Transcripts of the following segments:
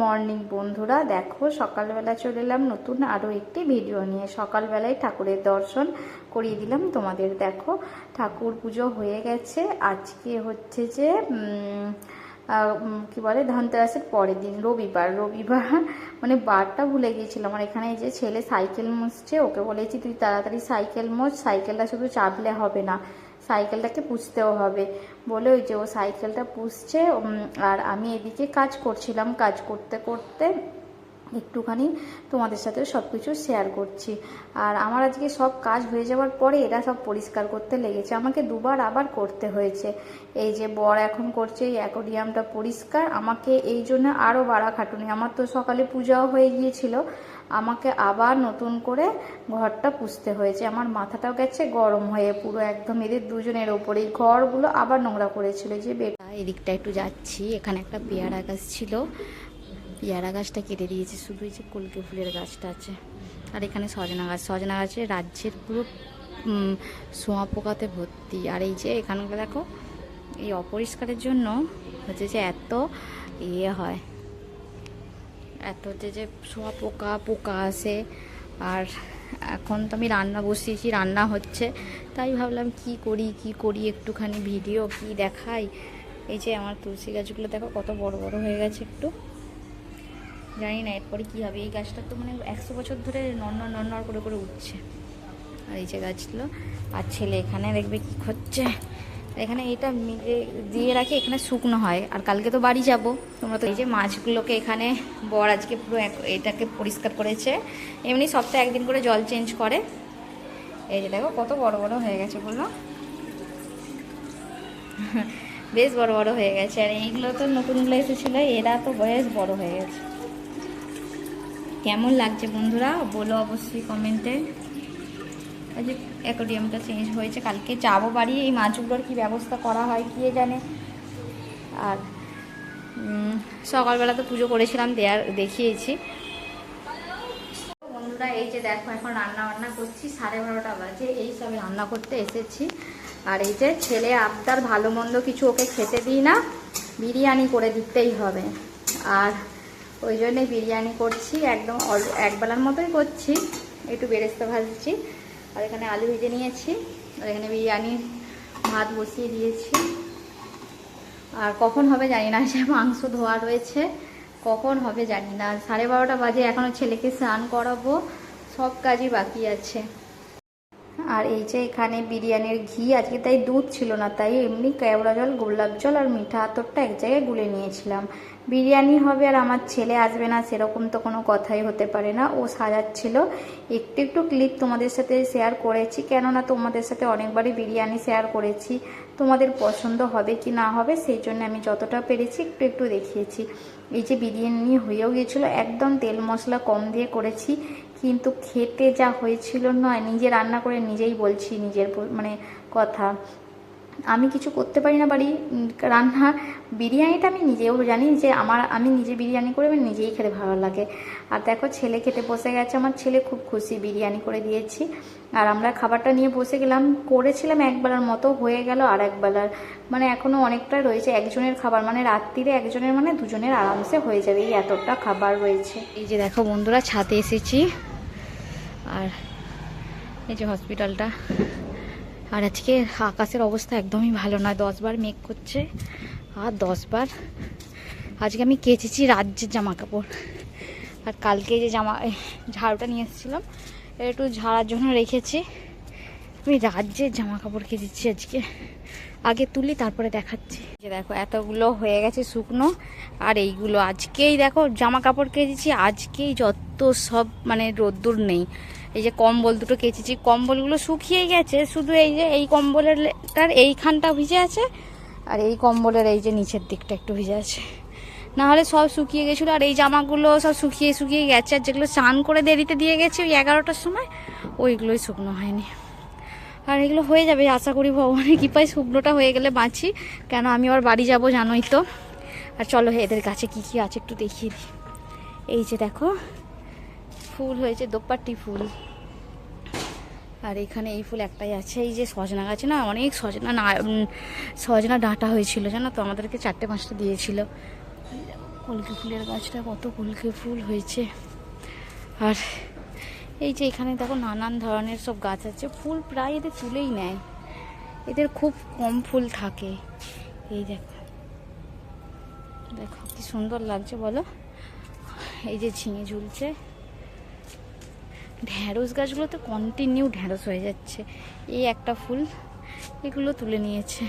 Morning বন্ধুরা। দেখো, সকালবেলা চলে এলাম নতুন আরও একটি ভিডিও নিয়ে। সকালবেলায় ঠাকুরের দর্শন করিয়ে দিলাম তোমাদের। দেখো, ঠাকুর পুজো হয়ে গেছে। আজকে হচ্ছে যে কি বলে, ধনতেরাসের পরের দিন, রবিবার। রবিবার মানে বারটা ভুলে গিয়েছিলাম। আমার এখানে যে ছেলে সাইকেল মুছছে, ওকে বলেছি, তুই তাড়াতাড়ি সাইকেল মোছ, সাইকেলটা শুধু চাপলে হবে না। সাইকেলটাকে পুষতেও হবে। বলে ওই যে ও সাইকেলটা পুষছে আর আমি এদিকে কাজ করছিলাম। কাজ করতে করতে একটুখানি তোমাদের সাথে সব কিছু শেয়ার করছি। আর আমার আজকে সব কাজ হয়ে যাওয়ার পরে এরা সব পরিষ্কার করতে লেগেছে। আমাকে দুবার আবার করতে হয়েছে। এই যে বর এখন করছে এই অ্যাকোরিয়ামটা পরিষ্কার, আমাকে এই জন্য আরও বাড়া খাটুনি আমার তো সকালে পূজাও হয়ে গিয়েছিল, আমাকে আবার নতুন করে ঘরটা পুষতে হয়েছে। আমার মাথাটাও গেছে গরম হয়ে, পুরো একদম এদের দুজনের ওপরেই। ঘরগুলো আবার নোংরা করেছিল যে বেটা এদিকটা একটু যাচ্ছি, এখানে একটা পেয়ারা গাছ ছিল। পেয়ারা গাছটা কেটে দিয়েছে, শুধু এই যে কলকে ফুলের গাছটা আছে। আর এখানে সজনা গাছ, সজনা গাছে রাজ্যের পুরো সোয়া পোকাতে ভর্তি। আর এই যে এখানকার দেখো, এই অপরিষ্কারের জন্য হচ্ছে যে এত ইয়ে হয়। এত যে যে সোয়া পোকা পোকা আসে। আর এখন তো আমি রান্না বসিয়েছি, রান্না হচ্ছে। তাই ভাবলাম কি করি কি করি, একটুখানি ভিডিও কি দেখাই। এই যে আমার তুলসী গাছগুলো দেখো, কত বড় বড় হয়ে গেছে একটু। জানি না, এরপরে কী হবে? এই গাছটা তো মানে একশো বছর ধরে নড়নড় নড়নড় করে করে উঠছে। আর এই যে গাছগুলো আর ছেলে এখানে দেখবে কি করছে? এখানে এটা মিলে দিয়ে রাখি, এখানে শুকনো হয়। আর কালকে তো বাড়ি যাব। তোমরা তো এই যে মাছগুলোকে এখানে বর আজকে পুরো এটাকে পরিষ্কার করেছে। এমনি সপ্তাহে একদিন করে জল চেঞ্জ করে। এই যে দেখো, কত বড় বড় হয়ে গেছে বলল বেশ বড় বড় হয়ে গেছে। আর এইগুলো তো নতুনগুলো এসেছিল, এরা তো বেশ বড় হয়ে গেছে। কেমন লাগছে বন্ধুরা বলো অবশ্যই কমেন্টে এই যে অ্যাকোরিয়ামটা চেঞ্জ হয়েছে, কালকে যাব বাড়ি, এই মাছগুলোর কি ব্যবস্থা করা হয় কে জানে? আর সকালবেলা তো পুজো করেছিলাম দেয়ার দেখিয়েছি। বন্ধুরা, এই যে দেখো, এখন রান্না বান্না করছি, সাড়ে বারোটা বাজে, এই সবে রান্না করতে এসেছি। আর এই যে ছেলে আবদার ভালো মন্দ কিছু ওকে খেতে দিই না, বিরিয়ানি করে দিতেই হবে। আর ওই জন্যে বিরিয়ানি করছি, একদম একবেলার মতোই করছি। একটু বেরেস্তা ভাজছি, আর এখানে আলু ভেজে নিয়েছি, আর এখানে বিরিয়ানি ভাত বসিয়ে দিয়েছি। আর কখন হবে জানি না সে মাংস ধোয়া রয়েছে, কখন হবে জানি না। সাড়ে বারোটা বাজে এখনও ছেলেকে স্নান করাবো, সব কাজই বাকি আছে। আর এই যে এখানে বিরিয়ানির ঘি, আজকে তাই দুধ ছিল না, তাই এমনি কেওড়া জল, গোলাপ জল আর মিঠা আতরটা এক জায়গায় গুলে নিয়েছিলাম। বিরিয়ানি হবে আর আমার ছেলে আসবে না, সেরকম তো কোনো কথাই হতে পারে না। ও সাজাচ্ছিল। একটু একটু ক্লিপ তোমাদের সাথে শেয়ার করেছি, কেননা তোমাদের সাথে অনেকবারই বিরিয়ানি শেয়ার করেছি। তোমাদের পছন্দ হবে কি না হবে, সেই জন্য আমি যতটা পেরেছি একটু একটু দেখিয়েছি। এই যে বিরিয়ানি হয়েও গিয়েছিল, একদম তেল মশলা কম দিয়ে করেছি। কিন্তু খেতে যা হয়েছিল নয়, নিজে রান্না করে নিজেই বলছি নিজের মানে কথা। আমি কিছু করতে পারি না বাড়ি রান্না, বিরিয়ানিটা আমি নিজেও জানি যে আমার, আমি নিজে বিরিয়ানি করে আমি নিজেই খেতে ভালো লাগে। আর দেখো ছেলে খেতে বসে গেছে, আমার ছেলে খুব খুশি বিরিয়ানি করে দিয়েছি। আর আমরা খাবারটা নিয়ে বসে গেলাম, করেছিলাম একবেলার মতো, হয়ে গেল আর একবেলার মানে এখনও অনেকটা রয়েছে, একজনের খাবার মানে রাত্রিরে একজনের মানে দুজনের আরামসে হয়ে যাবে, এই এতটা খাবার রয়েছে। এই যে দেখো বন্ধুরা, ছাদে এসেছি। আর এই যে হসপিটালটা আর আজকে আকাশের অবস্থা একদমই ভালো নয়, দশবার মেঘ করছে, আর দশবার আজকে আমি কেচেছি রাজ্যের জামা কাপড় আর কালকে যে জামা ঝাড়ুটা নিয়ে এসেছিলাম একটু ঝাড়ার জন্য রেখেছি। আমি রাজ্যের জামা কাপড় কেচেছি আজকে। আগে তুলি, তারপরে দেখাচ্ছি। যে দেখো, এতগুলো হয়ে গেছে শুকনো। আর এইগুলো আজকেই দেখো জামা কাপড় কেচেছি, আজকেই যত সব মানে রোদ্দুর নেই। এই যে কম্বল দুটো কেচেছি, কম্বলগুলো শুকিয়ে গেছে, শুধু এই যে, এই কম্বলের তার এইখানটা ভিজে আছে, আর এই কম্বলের এই যে নিচের দিকটা একটু ভিজে আছে। না হলে সব শুকিয়ে গেছিল, আর এই জামাগুলো সব শুকিয়ে শুকিয়ে গেছে, আর যেগুলো স্নান করে দেরিতে দিয়ে গেছে, ওই এগারোটার সময়, ওইগুলোই শুকনো হয়নি। আর এগুলো হয়ে যাবে, আশা করি ভগবানের কৃপায় শুকনোটা হয়ে গেলে বাঁচি। কেন, আমি আবার বাড়ি যাব, জানোই তো। আর চলো, এদের কাছে কি কি আছে একটু দেখিয়ে দিই। এই যে দেখো, ফুল হয়েছে, দোপাট্টি ফুল। আর এখানে এই ফুল একটাই আছে, এই যে সজনা গাছে না অনেক সজনা না সজনা ডাঁটা হয়েছিল, জানো তো? আমাদেরকে চারটে পাঁচটা দিয়েছিল। কলকে ফুলের গাছটা, কত কলকে ফুল হয়েছে। আর এই যে এখানে দেখো নানান ধরনের সব গাছ আছে। ফুল প্রায় এদের তুলেই নেয়। এদের খুব কম ফুল থাকে। এই দেখো। দেখো কি সুন্দর লাগছে বলো। এই যে ঝিঙে ঝুলছে। ঢ্যাঁড়স গাছগুলো তো কন্টিনিউ ঢ্যাঁড়স হয়ে যাচ্ছে। এই একটা ফুল এগুলো তুলে নিয়েছে।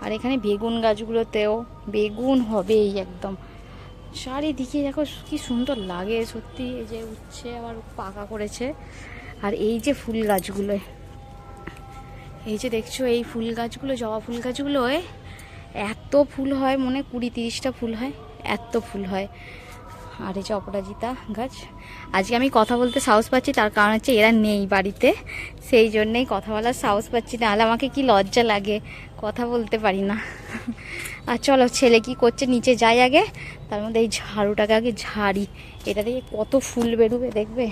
আর এখানে বেগুন গাছগুলোতেও বেগুন হবেই একদম। চারিদিকে দেখো কি সুন্দর লাগে, সত্যি এই যে উঠছে, আবার পাকা করেছে। আর এই যে ফুল গাছগুলো, এই যে দেখছ এই ফুল গাছগুলো, জবা ফুল গাছগুলোয় এত ফুল হয়, মনে কুড়ি তিরিশটা ফুল হয়, এত ফুল হয়। আর এই যে অপরাজিতা গাছ। আজকে আমি কথা বলতে সাহস পাচ্ছি, তার কারণ হচ্ছে এরা নেই বাড়িতে। সেই জন্যেই কথা বলার সাহস পাচ্ছি নাহলে আমাকে কি লজ্জা লাগে? কথা বলতে পারি না। আর চলো, ছেলে কি করছে? নিচে যাই আগে। তার মধ্যে এই ঝাড়ুটাকে আগে ঝাড়ি। এটা দিয়ে কত ফুল বেরোবে, দেখবে?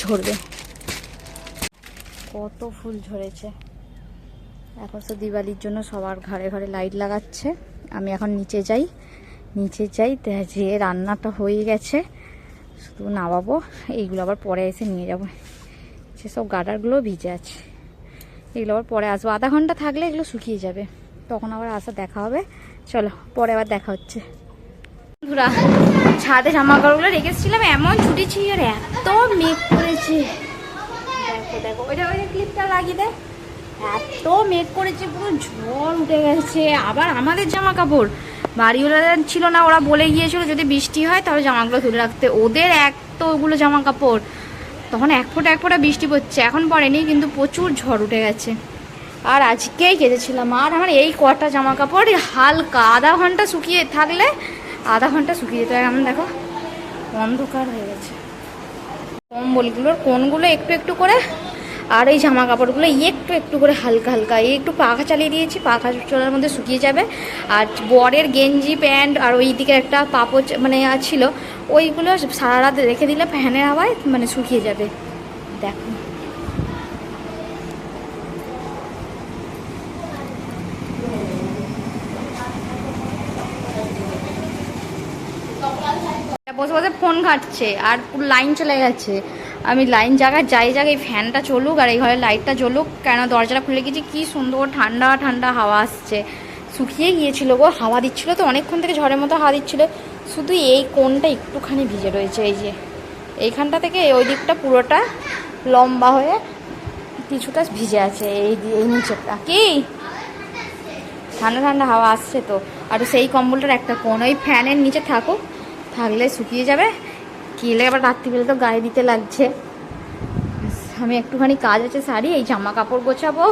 ঝরবে। কত ফুল ঝরেছে। এখন তো দিওয়ালির জন্য সবার ঘরে ঘরে লাইট লাগাচ্ছে। আমি এখন নিচে যাই। নিচে যাই যে রান্নাটা হয়ে গেছে, শুধু নামাবো। এইগুলো আবার পরে এসে নিয়ে যাব। সেসব গার্ডারগুলো ভিজে আছে, এগুলো আবার পরে আসব। আধা ঘণ্টা থাকলে এগুলো শুকিয়ে যাবে। তখন আবার আসা দেখা হবে। চলো, পরে আবার দেখা হচ্ছে। বন্ধুরা, ছাদে জামা কাপড়গুলো রেখেছিলাম, এমন ছুটেছি আর এত মেঘ করেছে। দেখো দেখো, ওইটা ওই ক্লিপটা লাগিয়ে দে। এত মেঘ করেছে, পুরো ঝড় উঠে গেছে। আবার আমাদের জামা কাপড় বাড়িওয়ালা ছিল না, ওরা বলে গিয়েছিল যদি বৃষ্টি হয় তাহলে জামাগুলো তুলে রাখতে। ওদের এক তো ওগুলো জামা কাপড় তখন এক ফোঁটা এক ফোঁটা বৃষ্টি পড়ছে, এখন পড়েনি, কিন্তু প্রচুর ঝড় উঠে গেছে। আর আজকেই কেঁদেছিলাম। আর আমার এই কটা জামা কাপড় হালকা, আধা ঘণ্টা শুকিয়ে থাকলে, আধা ঘণ্টা শুকিয়ে যেতে। এমন দেখো, অন্ধকার হয়ে গেছে। কম্বলগুলোর কোনগুলো একটু একটু করে আর এই জামা কাপড়গুলো একটু একটু করে হালকা হালকা, এই একটু পাখা চালিয়ে দিয়েছি, পাখা চলার মধ্যে শুকিয়ে যাবে। আর বরের গেঞ্জি, প্যান্ট আর ওই দিকে একটা পাপড় মানে ছিল, ওইগুলো সারা রাত রেখে দিলে ফ্যানের হাওয়ায় মানে শুকিয়ে যাবে। দেখো। বসে বসে ফোন ঘাটছে, আর পুরো লাইন চলে গেছে। আমি লাইন জায়গায় যাই জায়গায় ফ্যানটা চলুক আর এই ঘরে লাইটটা জ্বলুক কেন দরজাটা খুলে গেছি, কি সুন্দর ঠান্ডা ঠান্ডা হাওয়া আসছে। শুকিয়ে গিয়েছিল গো, হাওয়া দিচ্ছিল তো, অনেকক্ষণ থেকে ঝড়ের মতো হাওয়া দিচ্ছিল। শুধু এই কোনটা একটুখানি ভিজে রয়েছে, এই যে। এইখানটা থেকে ওই দিকটা পুরোটা লম্বা হয়ে কিছুটা ভিজে আছে, এই এই নিচেরটা। কি? ঠান্ডা ঠান্ডা হাওয়া আসছে তো। আর সেই কম্বলটার একটা কোন ওই ফ্যানের নিচে থাকুক, থাকলে শুকিয়ে যাবে। কিলে আবার রাত্রিবেলা তো গায়ে দিতে লাগছে। আমি একটুখানি কাজ আছে শাড়ি, এই জামা কাপড় গোছাবো।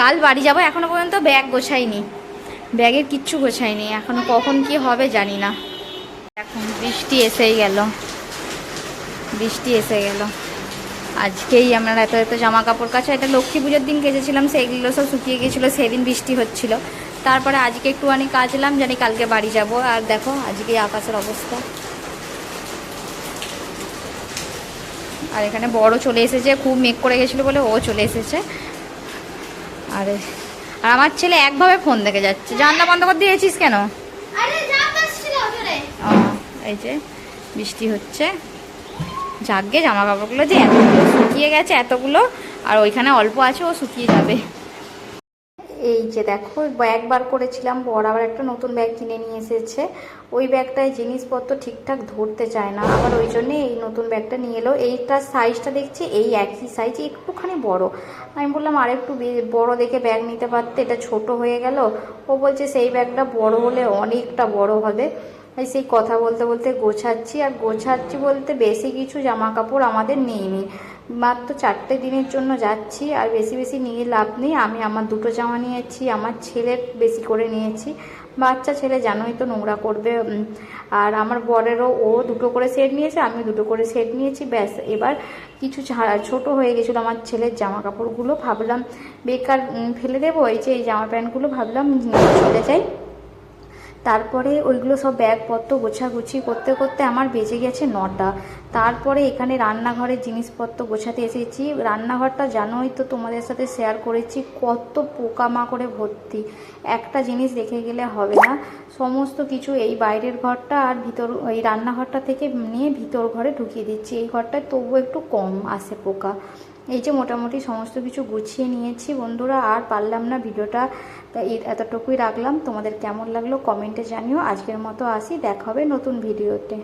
কাল বাড়ি যাব, এখনও পর্যন্ত ব্যাগ গোছাইনি। ব্যাগের কিচ্ছু গোছাইনি, এখনও কখন কি হবে জানি না। এখন বৃষ্টি এসেই গেল। বৃষ্টি এসে গেল। আজকেই আমরা এত এত জামা কাপড় কাছে এটা লক্ষ্মী পুজোর দিন কেচেছিলাম, সেইগুলো সব শুকিয়ে গেছিল, সেদিন বৃষ্টি হচ্ছিল। তারপরে আজকে একটুখানি কাচলাম, জানি কালকে বাড়ি যাব। আর দেখো আজকে আকাশের অবস্থা। আর এখানে বড় চলে এসেছে খুব মেক করে গেছিল বলে ও চলে এসেছে। আর আর আমার ছেলে একভাবে ফোন দেখে যাচ্ছে। জানলা বন্ধ করে দিয়েছিস কেন? এই যে বৃষ্টি হচ্ছে। যাকে জামা কাপড়গুলো যে এতগুলো শুকিয়ে গেছে এতগুলো আর ওইখানে অল্প আছে ও শুকিয়ে যাবে। এই যে দেখো ব্যাগ বার করেছিলাম, বর আবার একটা নতুন ব্যাগ কিনে নিয়ে এসেছে। ওই ব্যাগটায় জিনিসপত্র ঠিকঠাক ধরতে চায় না। আবার ওই জন্যে এই নতুন ব্যাগটা নিয়ে এলো। এইটার সাইজটা দেখছি, এই একই সাইজ একটুখানি বড়। আমি বললাম, আর, একটু বড় দেখে ব্যাগ নিতে পারতে? এটা ছোট হয়ে গেল? ও বলছে, সেই ব্যাগটা বড় হলে অনেকটা বড় হবে। এই সেই কথা বলতে বলতে গোছাচ্ছি। আর গোছাচ্ছি বলতে বেশি কিছু জামা কাপড় আমাদের নেইনি মাত্র চারটে দিনের জন্য যাচ্ছি, আর বেশি বেশি নিয়ে লাভ নেই। আমি আমার দুটো জামা নিয়েছি, আমার ছেলের বেশি করে নিয়েছি। বাচ্চা ছেলে জানোই তো নোংরা করবে আর আমার বরেরও ও দুটো করে সেট নিয়েছে আমি দুটো করে সেট নিয়েছি। ব্যাস, এবার কিছু ছোট হয়ে গেছিল আমার ছেলের জামা কাপড়গুলো ভাবলাম, বেকার ফেলে দেবো, এই যে এই জামা প্যান্টগুলো, ভাবলাম নিয়ে চলে যাই। তারপরে ওইগুলো সব ব্যাগপত্র গোছাগুছি করতে করতে আমার বেজে গেছে নটা। তারপরে এখানে রান্নাঘরের জিনিসপত্র গোছাতে এসেছি। রান্নাঘরটা জানোই তো তোমাদের সাথে শেয়ার করেছি, কত পোকামাকড়ে ভর্তি। একটা জিনিস দেখে গেলে হবে না। সমস্ত কিছু এই বাইরের ঘরটা আর ভিতর, এই রান্নাঘরটা থেকে নিয়ে ভিতর ঘরে ঢুকিয়ে দিচ্ছি। এই ঘরটায় তবুও একটু কম আসে পোকা। এই যে মোটামুটি সমস্ত কিছু গুছিয়ে নিয়েছি বন্ধুরা, আর পারলাম না ভিডিওটা তাই এতটুকুই রাখলাম। তোমাদের কেমন লাগল কমেন্টে জানিও। আজকের মতো আসি। দেখা হবে নতুন ভিডিওতে।